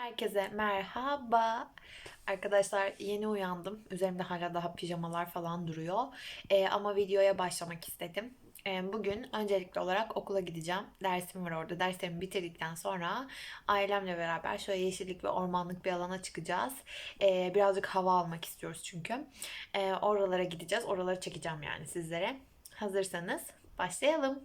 Herkese merhaba. Arkadaşlar yeni uyandım. Üzerimde hala daha pijamalar falan duruyor. Ee, ama videoya başlamak istedim. Ee, bugün öncelikli olarak okula gideceğim. Dersim var orada. Derslerimi bitirdikten sonra ailemle beraber şöyle yeşillik ve ormanlık bir alana çıkacağız. Ee, birazcık hava almak istiyoruz çünkü. Ee, oralara gideceğiz. Oraları çekeceğim yani sizlere. Hazırsanız başlayalım.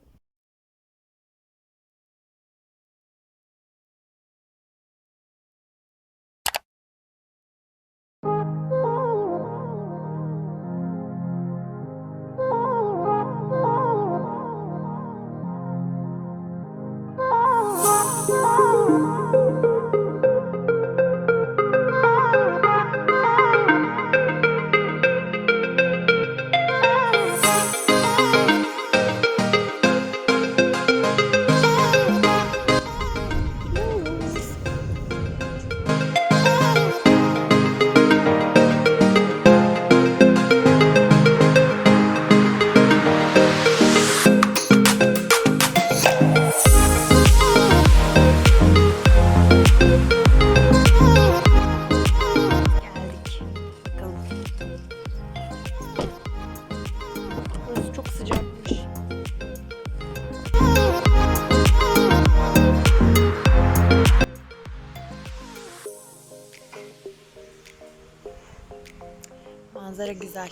Manzara güzel.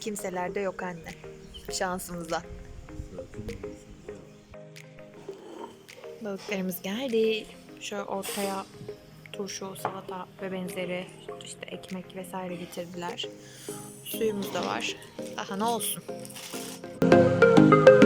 Kimseler de yok anne. Şansımıza. Balıklarımız geldi. Şöyle ortaya turşu, salata ve benzeri işte ekmek vesaire getirdiler. Suyumuz da var. Daha ne olsun. Ceviz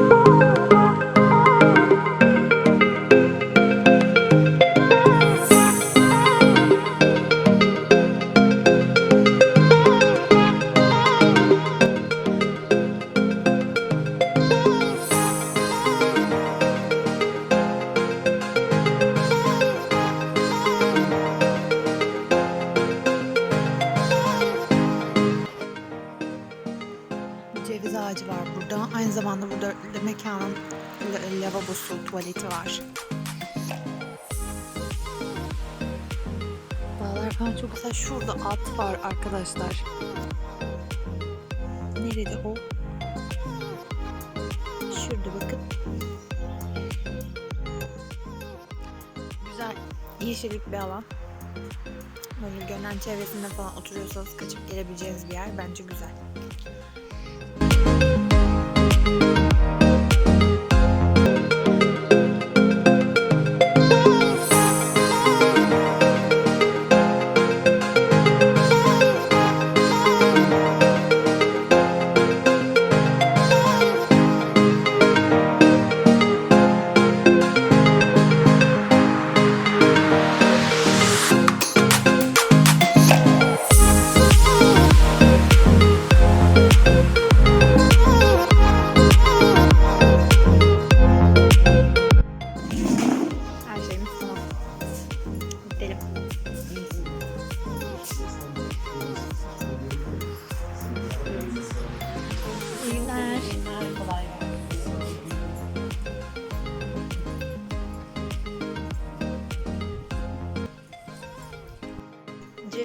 lavabosu, tuvaleti var. Dağlar falan çok güzel. Şurada at var arkadaşlar. Nerede o? Şurada bakın. Güzel. Yeşillik bir alan. Böyle Gönen çevresinde falan oturuyorsanız kaçıp gelebileceğiniz bir yer. Bence güzel.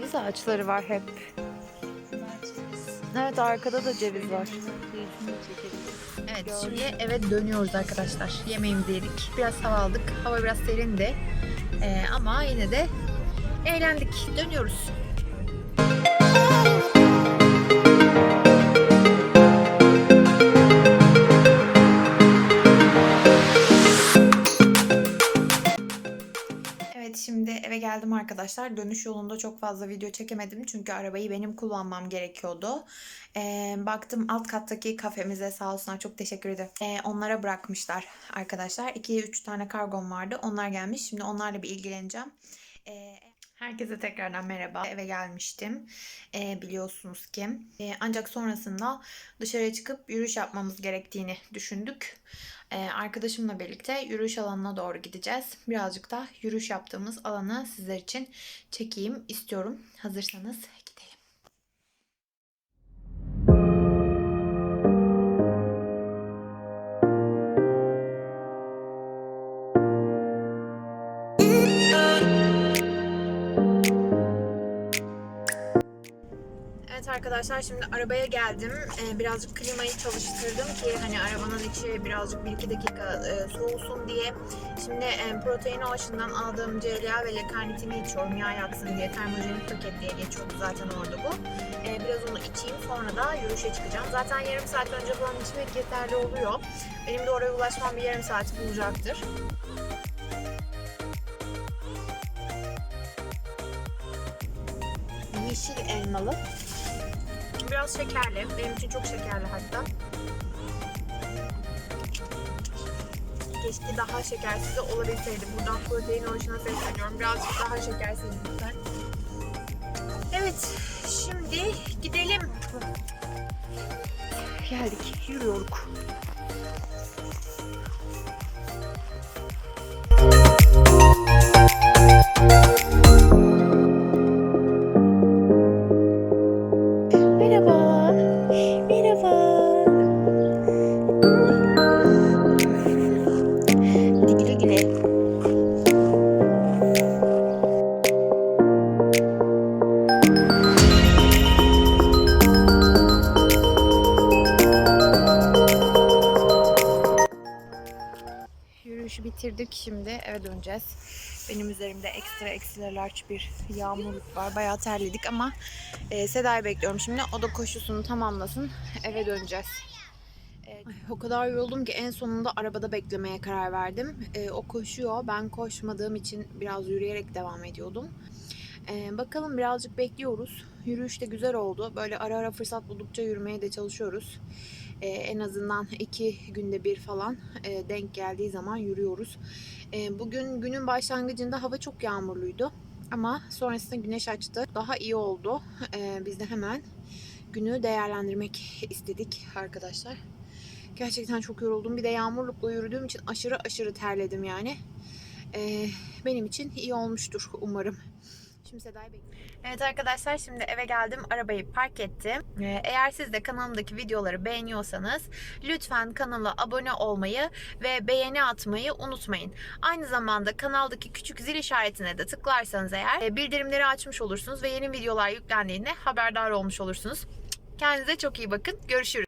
Ceviz ağaçları var hep. Evet arkada da ceviz var. Evet şimdi eve dönüyoruz arkadaşlar. Yemeğimizi yedik. Biraz hava aldık. Hava biraz serindi. Ee, ama yine de eğlendik. Dönüyoruz. Geldim arkadaşlar. Dönüş yolunda çok fazla video çekemedim. Çünkü arabayı benim kullanmam gerekiyordu. Ee, baktım alt kattaki kafemize sağ olsunlar çok teşekkür ederim. Ee, onlara bırakmışlar arkadaşlar. 2-3 tane kargom vardı. Onlar gelmiş. Şimdi onlarla bir ilgileneceğim. Ee, Herkese tekrardan merhaba. Eve gelmiştim. Ee, biliyorsunuz ki. Ee, ancak sonrasında dışarıya çıkıp yürüyüş yapmamız gerektiğini düşündük. Ee, arkadaşımla birlikte yürüyüş alanına doğru gideceğiz. Birazcık da yürüyüş yaptığımız alanı sizler için çekeyim istiyorum. Hazırsanız arkadaşlar şimdi arabaya geldim. Ee, birazcık klimayı çalıştırdım ki hani arabanın içi birazcık 1-2 dakika e, soğusun diye. Şimdi e, protein aşından aldığım CLA ve lekarnitini içiyorum yağ yaksın diye. Termojenik paket diye geçiyordu zaten orada bu. Ee, biraz onu içeyim sonra da yürüyüşe çıkacağım. Zaten yarım saat önce falan içmek yeterli oluyor. Benim de oraya ulaşmam bir yarım saati bulacaktır. Yeşil elmalı. Biraz şekerli. Benim için çok şekerli hatta. Keşke daha şekersiz olabilseydi. Buradan protein oruçuna sesleniyorum. Birazcık daha şekersiz lütfen. Evet, şimdi gidelim. Geldik, yürüyoruz. Bitirdik şimdi eve döneceğiz. Benim üzerimde ekstra ekstra large bir yağmurluk var. Bayağı terledik ama e, Seda'yı bekliyorum şimdi. O da koşusunu tamamlasın. Eve döneceğiz. E, ay, o kadar yoruldum ki en sonunda arabada beklemeye karar verdim. E, o koşuyor. Ben koşmadığım için biraz yürüyerek devam ediyordum. E, bakalım birazcık bekliyoruz. Yürüyüş de güzel oldu. Böyle ara ara fırsat buldukça yürümeye de çalışıyoruz. E, en azından iki günde bir falan e, denk geldiği zaman yürüyoruz. E, bugün günün başlangıcında hava çok yağmurluydu. Ama sonrasında güneş açtı. Daha iyi oldu. E, biz de hemen günü değerlendirmek istedik arkadaşlar. Gerçekten çok yoruldum. Bir de yağmurlukla yürüdüğüm için aşırı aşırı terledim yani. E, benim için iyi olmuştur umarım. Şimdi Seda'yı bekliyorum. Evet arkadaşlar şimdi eve geldim. Arabayı park ettim. Ee, Eğer siz de kanalımdaki videoları beğeniyorsanız lütfen kanala abone olmayı ve beğeni atmayı unutmayın. Aynı zamanda kanaldaki küçük zil işaretine de tıklarsanız eğer e, bildirimleri açmış olursunuz ve yeni videolar yüklendiğinde haberdar olmuş olursunuz. Kendinize çok iyi bakın. Görüşürüz.